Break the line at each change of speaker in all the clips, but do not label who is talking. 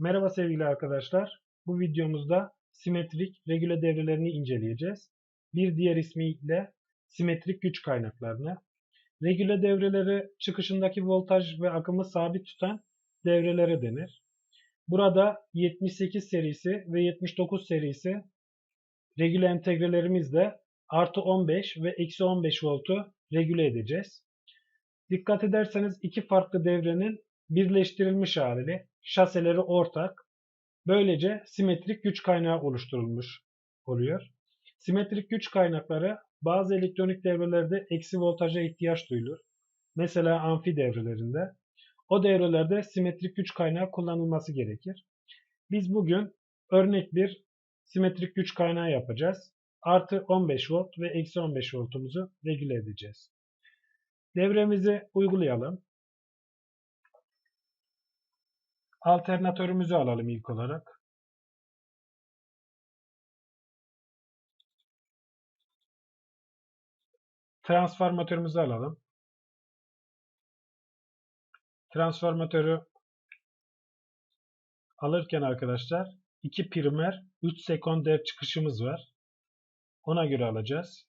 Merhaba sevgili arkadaşlar. Bu videomuzda simetrik regüle devrelerini inceleyeceğiz. Bir diğer ismiyle simetrik güç kaynaklarını. Regüle devreleri çıkışındaki voltaj ve akımı sabit tutan devrelere denir. Burada 78 serisi ve 79 serisi regüle entegrelerimizle artı 15 ve eksi 15 voltu regüle edeceğiz. Dikkat ederseniz iki farklı devrenin birleştirilmiş hali, şaseleri ortak. Böylece simetrik güç kaynağı oluşturulmuş oluyor. Simetrik güç kaynakları bazı elektronik devrelerde eksi voltaja ihtiyaç duyulur. Mesela amfi devrelerinde. O devrelerde simetrik güç kaynağı kullanılması gerekir. Biz bugün örnek bir simetrik güç kaynağı yapacağız. Artı 15 volt ve eksi 15 voltumuzu regüle edeceğiz. Devremizi uygulayalım. Alternatörümüzü alalım ilk olarak. Transformatörümüzü alalım. Transformatörü alırken arkadaşlar 2 primer 3 sekonder çıkışımız var. Ona göre alacağız.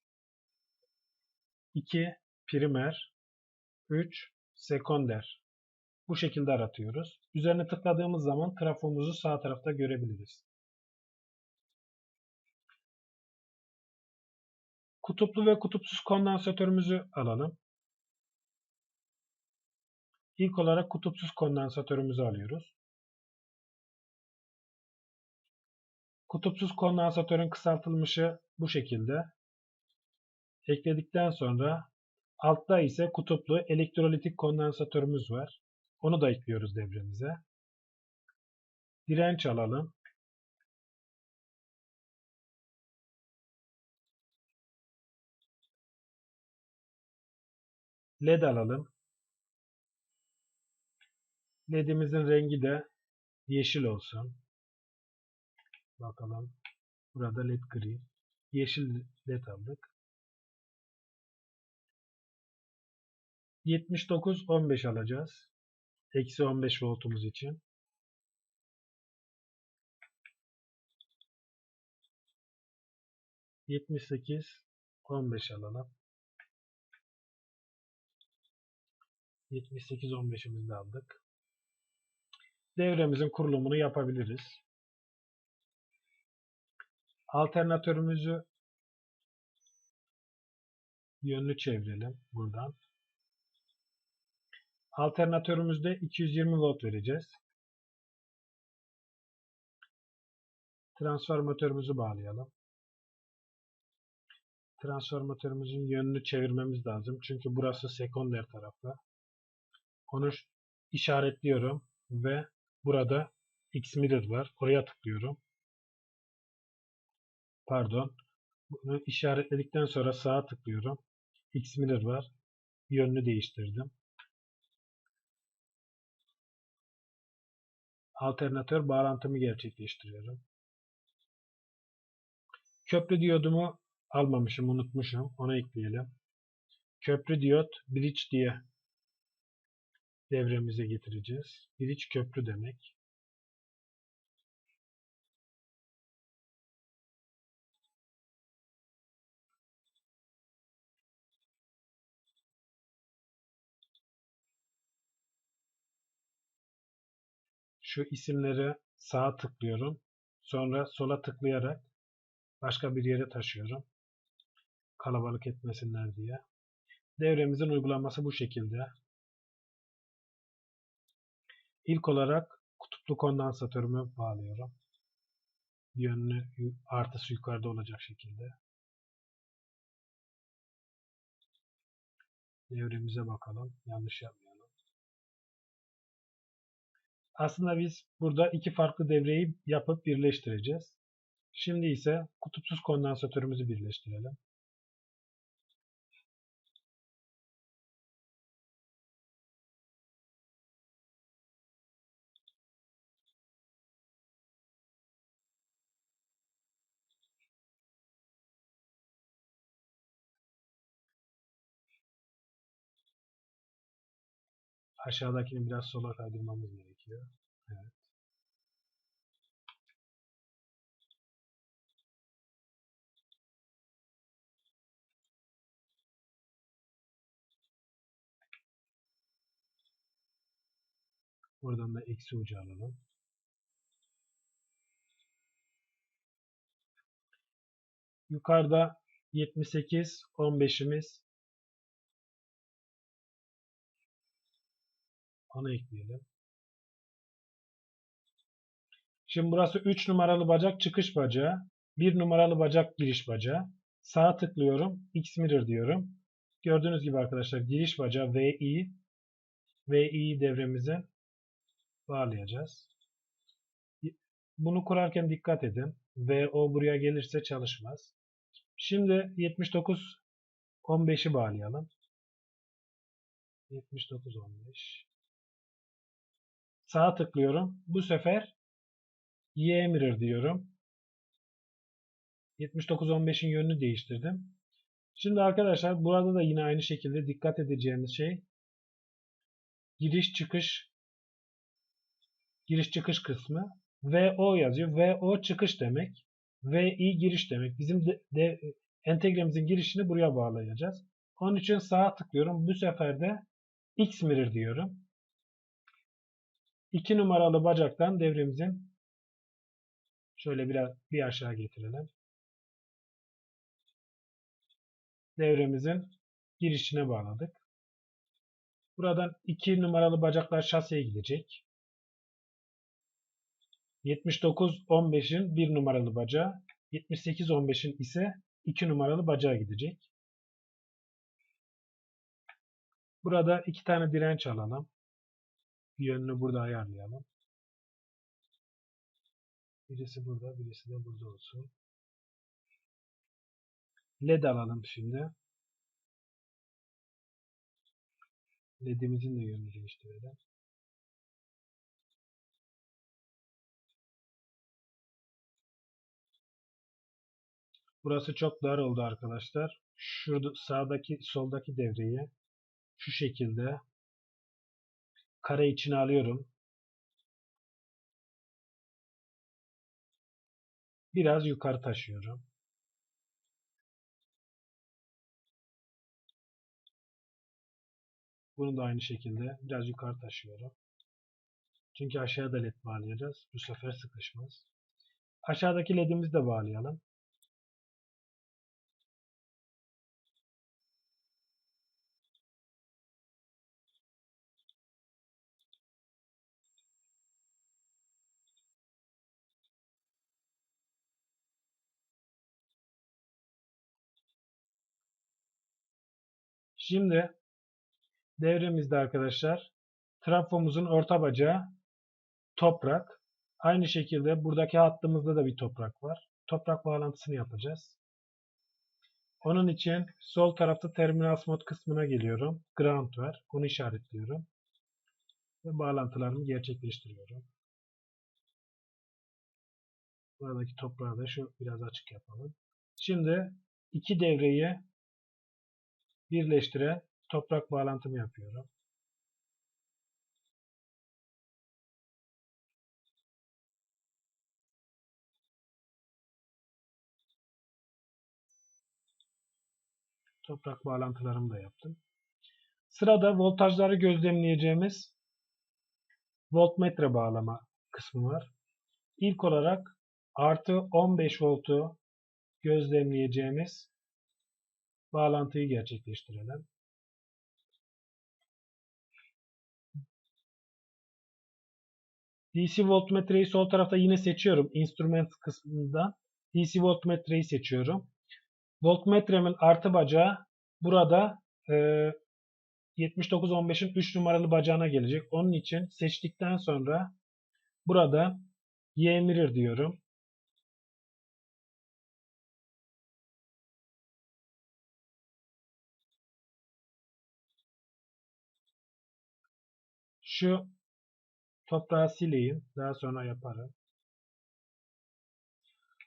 2 primer 3 sekonder bu şekilde aratıyoruz. Üzerine tıkladığımız zaman trafomuzu sağ tarafta görebiliriz. Kutuplu ve kutupsuz kondansatörümüzü alalım. İlk olarak kutupsuz kondansatörümüzü alıyoruz. Kutupsuz kondansatörün kısaltılmışı bu şekilde. Ekledikten sonra altta ise kutuplu elektrolitik kondansatörümüz var. Onu da ekliyoruz devremize. Direnç alalım. LED alalım. LED'imizin rengi de yeşil olsun. Bakalım. Burada LED gri. Yeşil LED aldık. 79-15 alacağız. Eksi 15 voltumuz için. Yetmiş sekiz, on beş alalım. Yetmiş sekiz, on beşimizi aldık. Devremizin kurulumunu yapabiliriz. Alternatörümüzü yönlü çevirelim buradan. Alternatörümüzde 220 volt vereceğiz. Transformatörümüzü bağlayalım. Transformatörümüzün yönünü çevirmemiz lazım. Çünkü burası sekonder tarafta. Onu işaretliyorum ve burada X mirror var. Oraya tıklıyorum. Pardon. Bunu işaretledikten sonra sağa tıklıyorum. X mirror var. Yönünü değiştirdim. Alternatör bağlantımı gerçekleştiriyorum. Köprü diyodumu almamışım, unutmuşum. Onu ekleyelim. Köprü diyot bridge diye devremize getireceğiz. Bridge köprü demek. Şu isimleri sağa tıklıyorum. Sonra sola tıklayarak başka bir yere taşıyorum. Kalabalık etmesinler diye. Devremizin uygulanması bu şekilde. İlk olarak kutuplu kondansatörümü bağlıyorum. Yönlü artısı yukarıda olacak şekilde. Devremize bakalım. Yanlış yapmayalım. Aslında biz burada iki farklı devreyi yapıp birleştireceğiz. Şimdi ise kutupsuz kondansatörümüzü birleştirelim. Aşağıdakini biraz sola kaydırmamız gerekiyor gerekiyor. Evet. Buradan da eksi ucu alalım. Yukarıda 78, 15'imiz. Onu ekleyelim. Şimdi burası 3 numaralı bacak çıkış bacağı. 1 numaralı bacak giriş bacağı. Sağa tıklıyorum. X mirror diyorum. Gördüğünüz gibi arkadaşlar giriş bacağı VI VI devremize bağlayacağız. Bunu kurarken dikkat edin. VO buraya gelirse çalışmaz. Şimdi 79 15'i bağlayalım. 79 15 Sağa tıklıyorum. Bu sefer Y mirror diyorum. 79-15'in yönünü değiştirdim. Şimdi arkadaşlar burada da yine aynı şekilde dikkat edeceğimiz şey giriş çıkış giriş çıkış kısmı VO yazıyor. VO çıkış demek. VI giriş demek. Bizim de, de, entegremizin girişini buraya bağlayacağız. Onun için sağa tıklıyorum. Bu sefer de X mirror diyorum. 2 numaralı bacaktan devremizin şöyle biraz bir aşağı getirelim. Devremizin girişine bağladık. Buradan 2 numaralı bacaklar şaseye gidecek. 79-15'in 1 numaralı bacağı, 78-15'in ise 2 numaralı bacağı gidecek. Burada iki tane direnç alalım. Yönünü burada ayarlayalım. Birisi burada, birisi de burada olsun. LED alalım şimdi. LED'imizin de yönünü değiştirelim. Burası çok dar oldu arkadaşlar. Şurada sağdaki soldaki devreyi şu şekilde kare içine alıyorum. Biraz yukarı taşıyorum. Bunu da aynı şekilde biraz yukarı taşıyorum. Çünkü aşağıda led bağlayacağız. Bu sefer sıkışmaz. Aşağıdaki ledimizi de bağlayalım. Şimdi devremizde arkadaşlar trafomuzun orta bacağı toprak. Aynı şekilde buradaki hattımızda da bir toprak var. Toprak bağlantısını yapacağız. Onun için sol tarafta terminal mod kısmına geliyorum. Ground var. Onu işaretliyorum. Ve bağlantılarımı gerçekleştiriyorum. Buradaki toprağı da şu biraz açık yapalım. Şimdi iki devreyi birleştire toprak bağlantımı yapıyorum. Toprak bağlantılarımı da yaptım. Sırada voltajları gözlemleyeceğimiz voltmetre bağlama kısmı var. İlk olarak artı 15 voltu gözlemleyeceğimiz bağlantıyı gerçekleştirelim. DC voltmetreyi sol tarafta yine seçiyorum. Instrument kısmında DC voltmetreyi seçiyorum. Voltmetremin artı bacağı burada e, 7915'in 3 numaralı bacağına gelecek. Onun için seçtikten sonra burada Y mirror diyorum. Şu toprağı sileyim. Daha sonra yaparım.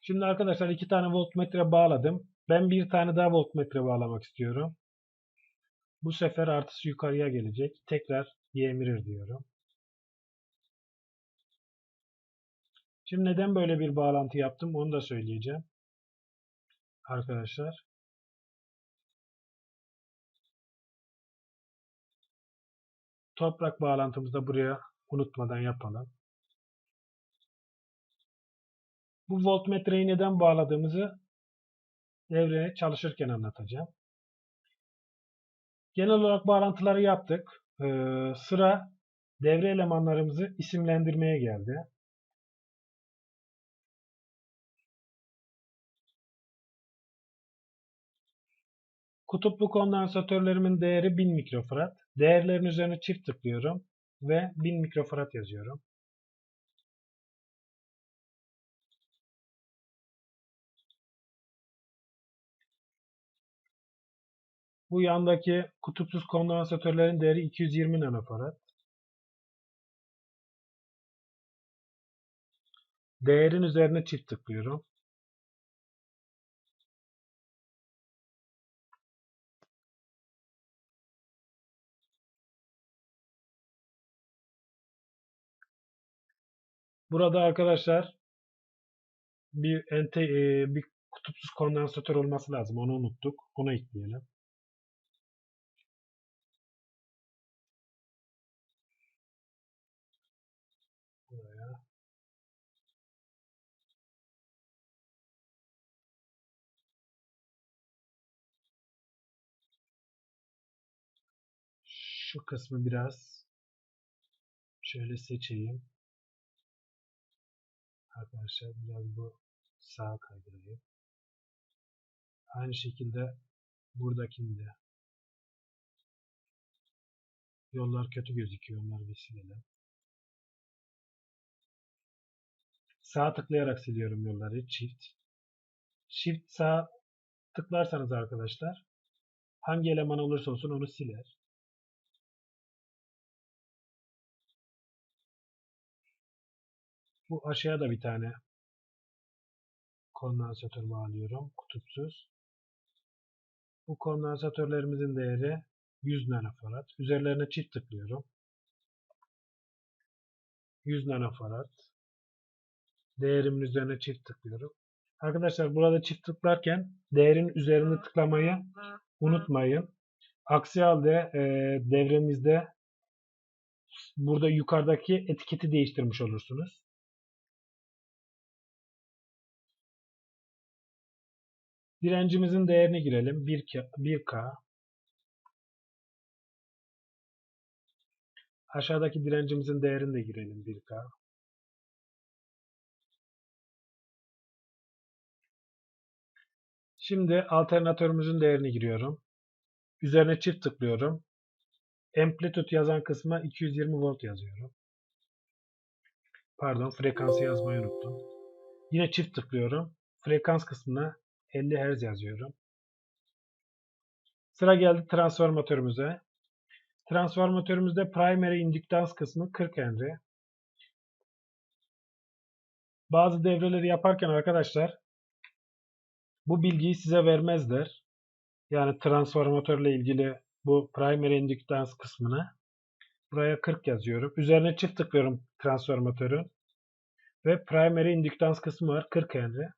Şimdi arkadaşlar iki tane voltmetre bağladım. Ben bir tane daha voltmetre bağlamak istiyorum. Bu sefer artısı yukarıya gelecek. Tekrar Y mirror diyorum. Şimdi neden böyle bir bağlantı yaptım onu da söyleyeceğim. Arkadaşlar. Toprak bağlantımızı da buraya unutmadan yapalım. Bu voltmetreyi neden bağladığımızı devreye çalışırken anlatacağım. Genel olarak bağlantıları yaptık. Ee, sıra devre elemanlarımızı isimlendirmeye geldi. Kutuplu kondansatörlerimin değeri 1000 mikrofarad. Değerlerin üzerine çift tıklıyorum ve 1000 mikrofarad yazıyorum. Bu yandaki kutupsuz kondansatörlerin değeri 220 nanofarad. Değerin üzerine çift tıklıyorum. Burada arkadaşlar bir ente, e, bir kutupsuz kondansatör olması lazım. Onu unuttuk. Onu ekleyelim. Buraya. Şu kısmı biraz şöyle seçeyim. Arkadaşlar biraz bu sağa kaydırayım. Aynı şekilde buradakini de yollar kötü gözüküyor. Onları bir silelim. Sağ tıklayarak siliyorum yolları. Çift. Shift sağ tıklarsanız arkadaşlar hangi eleman olursa olsun onu siler. Bu aşağıya da bir tane kondansatör bağlıyorum. Kutupsuz. Bu kondansatörlerimizin değeri 100 nanofarad. Üzerlerine çift tıklıyorum. 100 nanofarad. Değerimin üzerine çift tıklıyorum. Arkadaşlar burada çift tıklarken değerin üzerine tıklamayı unutmayın. Aksi halde e, devremizde burada yukarıdaki etiketi değiştirmiş olursunuz. Direncimizin değerini girelim. 1K, 1K. Aşağıdaki direncimizin değerini de girelim 1K. Şimdi alternatörümüzün değerini giriyorum. Üzerine çift tıklıyorum. Amplitude yazan kısma 220 volt yazıyorum. Pardon frekansı yazmayı unuttum. Yine çift tıklıyorum. Frekans kısmına 50 Hz yazıyorum. Sıra geldi transformatörümüze. Transformatörümüzde primary indüktans kısmı 40 Henry. Bazı devreleri yaparken arkadaşlar bu bilgiyi size vermezler. Yani transformatörle ilgili bu primary indüktans kısmını. Buraya 40 yazıyorum. Üzerine çift tıklıyorum transformatörün. Ve primary indüktans kısmı var 40 Henry.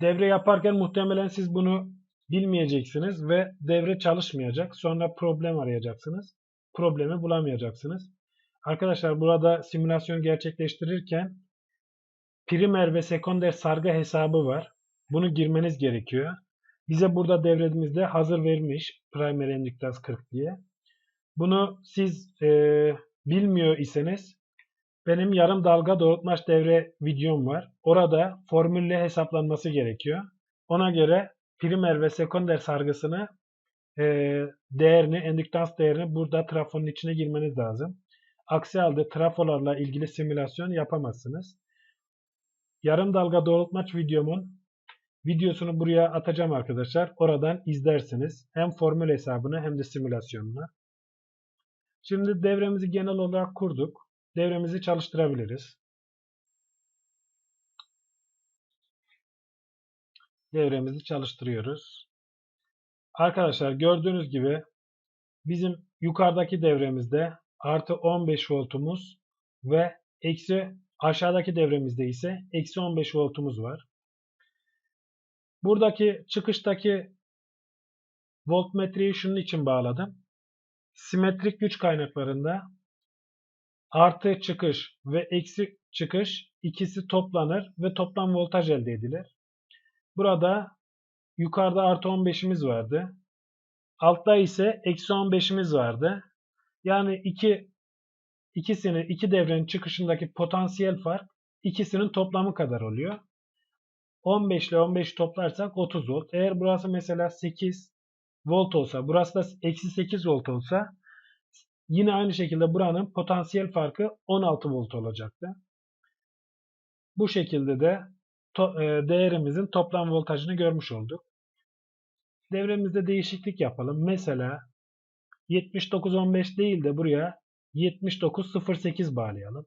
Devre yaparken muhtemelen siz bunu bilmeyeceksiniz ve devre çalışmayacak. Sonra problem arayacaksınız. Problemi bulamayacaksınız. Arkadaşlar burada simülasyon gerçekleştirirken primer ve sekonder sargı hesabı var. Bunu girmeniz gerekiyor. Bize burada devremizde hazır vermiş primary endüktans 40 diye. Bunu siz e, bilmiyor iseniz benim yarım dalga doğrultmaç devre videom var. Orada formülle hesaplanması gerekiyor. Ona göre primer ve sekonder sargısını e, değerini, endüktans değerini burada trafonun içine girmeniz lazım. Aksi halde trafolarla ilgili simülasyon yapamazsınız. Yarım dalga doğrultmaç videomun videosunu buraya atacağım arkadaşlar. Oradan izlersiniz. Hem formül hesabını hem de simülasyonunu. Şimdi devremizi genel olarak kurduk. Devremizi çalıştırabiliriz. Devremizi çalıştırıyoruz. Arkadaşlar gördüğünüz gibi bizim yukarıdaki devremizde artı 15 voltumuz ve eksi aşağıdaki devremizde ise eksi 15 voltumuz var. Buradaki çıkıştaki voltmetreyi şunun için bağladım. Simetrik güç kaynaklarında artı çıkış ve eksi çıkış ikisi toplanır ve toplam voltaj elde edilir. Burada yukarıda artı 15'imiz vardı. Altta ise eksi 15'imiz vardı. Yani iki ikisinin iki devrenin çıkışındaki potansiyel fark ikisinin toplamı kadar oluyor. 15 ile 15 toplarsak 30 volt. Eğer burası mesela 8 volt olsa, burası da eksi 8 volt olsa yine aynı şekilde buranın potansiyel farkı 16 volt olacaktı. Bu şekilde de to, e, değerimizin toplam voltajını görmüş olduk. Devremizde değişiklik yapalım. Mesela 7915 değil de buraya 7908 bağlayalım.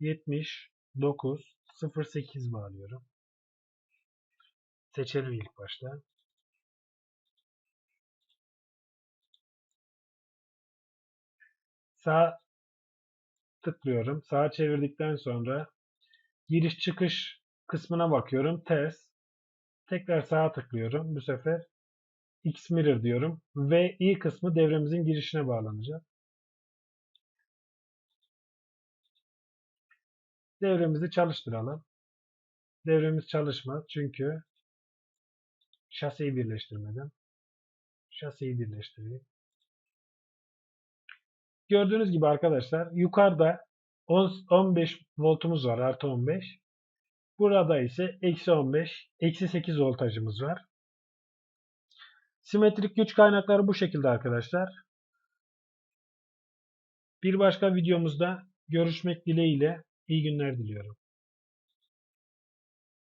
7908 bağlıyorum. Seçelim ilk başta. Sağ tıklıyorum. Sağa çevirdikten sonra giriş çıkış kısmına bakıyorum. Ters. Tekrar sağa tıklıyorum. Bu sefer X mirror diyorum. Ve i kısmı devremizin girişine bağlanacak. Devremizi çalıştıralım. Devremiz çalışmaz çünkü şasiyi birleştirmedim. Şasiyi birleştireyim. Gördüğünüz gibi arkadaşlar yukarıda 15 voltumuz var artı 15. Burada ise eksi 15, eksi 8 voltajımız var. Simetrik güç kaynakları bu şekilde arkadaşlar. Bir başka videomuzda görüşmek dileğiyle iyi günler diliyorum.